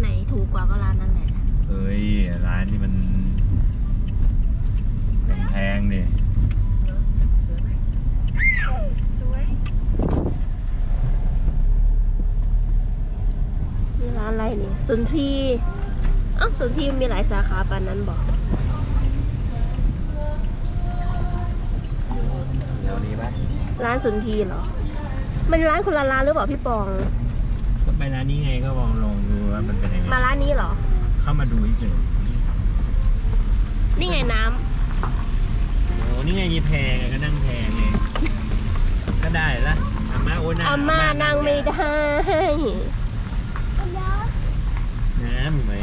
ไหนถูกกว่าก็ร้านนั้นแหละเอ้ยร้านที่มันแพงๆดิสวยนี่ร้านอะไรนี่สุนทรีเอ้าสุนทรีมีหลายสาขาปานนั้นบอกเดี๋ยวนี้ปะร้านสุนทรีเหรอ มันร้านคนละร้านหรือเปล่าพี่ปองก็ ไปร้านนี้ไงก็มองลองดูว่ามันเป็นยังไงมาร้านนี้เหรอ เข้ามาดูเฉยนี่ไงน้ำโอ้นี่ไงมีแพงไงก็นั่งแพงไงก็ได้ละอาม่าโอ้นั่งอาม่านั่งไม่ได้ น้ำเห็นไหม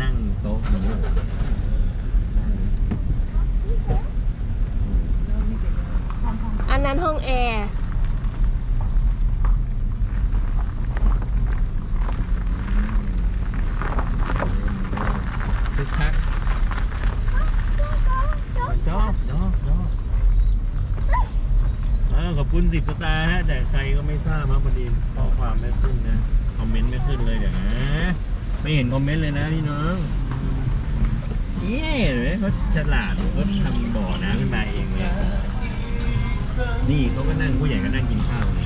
นั่งโต๊ะนี้นั่ง อันนั้นห้องแอร์ คึกคักจอบจอบจอบอ่าขอบ คุณสิบสตาร์ฮะแต่ใครก็ไม่ทราบครับพอดีข้อความไม่ขึ้นนะคอมเมนต์ไม่ขึ้นเลยเดี๋ยวนะไม่เห็นคอมเมนต์เลยนะพี่น้องนี่เห็นไหมเขาฉลาดเขาทำบ่อน้ำขึ้นมาเองเลยนี่เขาก็นั่งผู้ใหญ่ก็นั่งกินข้าวเลย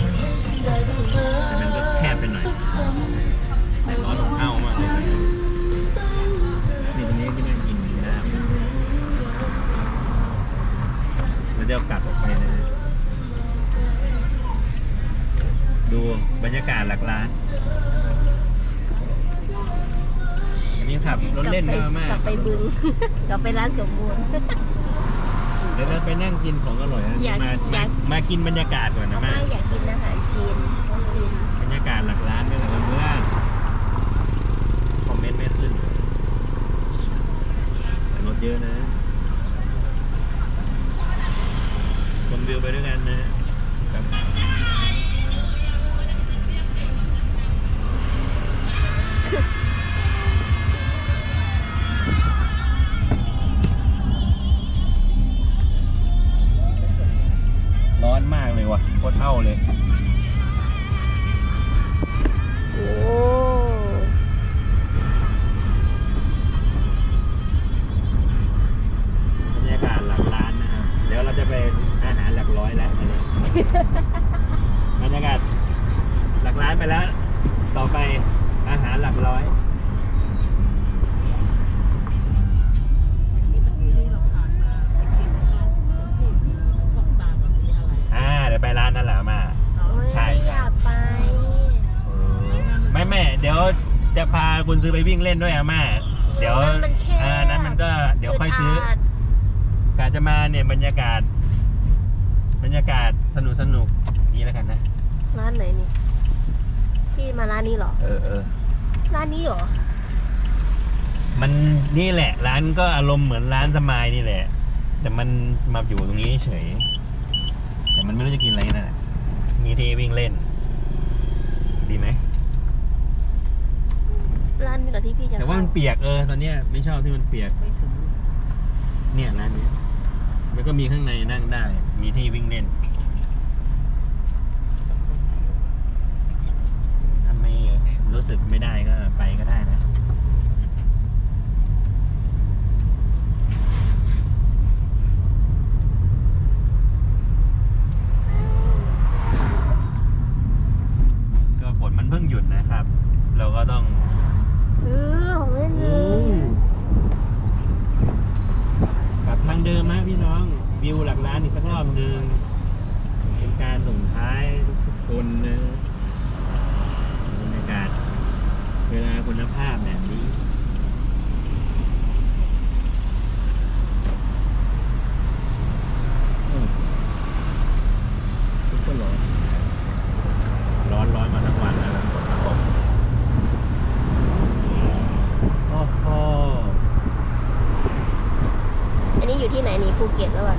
แต่มันก็แคบไปหน่อยแต่ร้อนของข้าวมากเลยนะนี่ตรงนี้ที่นั่งกินน้ำเราจะกลับออกไปนะ ดูบรรยากาศหลักร้าน อันนี้ขับรถเล่นกลับมาไปมากกลับไปบึง กลับไปร้านสมบูรณ์ เดี๋ยวเราไปนั่งกินของอร่อยนะอยากมาอยาก มากินบรรยากาศก่อนนะไม่แม่อยากกินอาหารจีนต้องกินบรรยากาศหลักร้านด้วยนะเพื่อนคอมเมนต์ไม่ขึ้นแต่รถเยอะนะชมวิวไปด้วยกันนะครับ เท่าเลย โอ้บรรยากาศหลักร้านนะครับ เดี๋ยวเราจะไปอาหารหลักร้อยแล้วตอนนี้ บรรยากาศหลักร้านไปแล้ว ยวจะพาคุณซื้อไปวิ่งเล่นด้วยอาม่าเดี๋ยวนั่นมันแคบ อ่านั้นมันก็เดี๋ยวค่อยซื้อดดกาจะมาเนี่ยบรรยากาศ บรรยากาศสนุกสนุกนี่แล้วกันนะ ร้านไหนนี่ พี่มาร้านนี้เหรอ เออเออร้านนี้เหรอ มันนี่แหละ ร้านก็อารมณ์เหมือนร้านสมายนี่แหละ แต่มันมาอยู่ตรงนี้เฉยแต่มันไม่รู้จะกินอะไรนะมีที่วิ่งเล่น เปียกเออตอนเนี้ยไม่ชอบที่มันเปียกเนี่ยร้านนี้ยแล้วก็มีข้างในนั่งได้ มีที่วิ่งเล่นถ้าไม่รู้สึกไม่ได้ก็ เดิมนะพี่น้องวิวหลักล้านอีกสักรอบหนึ่งเป็นการส่งท้ายทุกคนนะบรรยากาศเวลาคุณภาพแบบนี้ อยู่ที่ไหนนี่ภูเก็ตแล้วอะ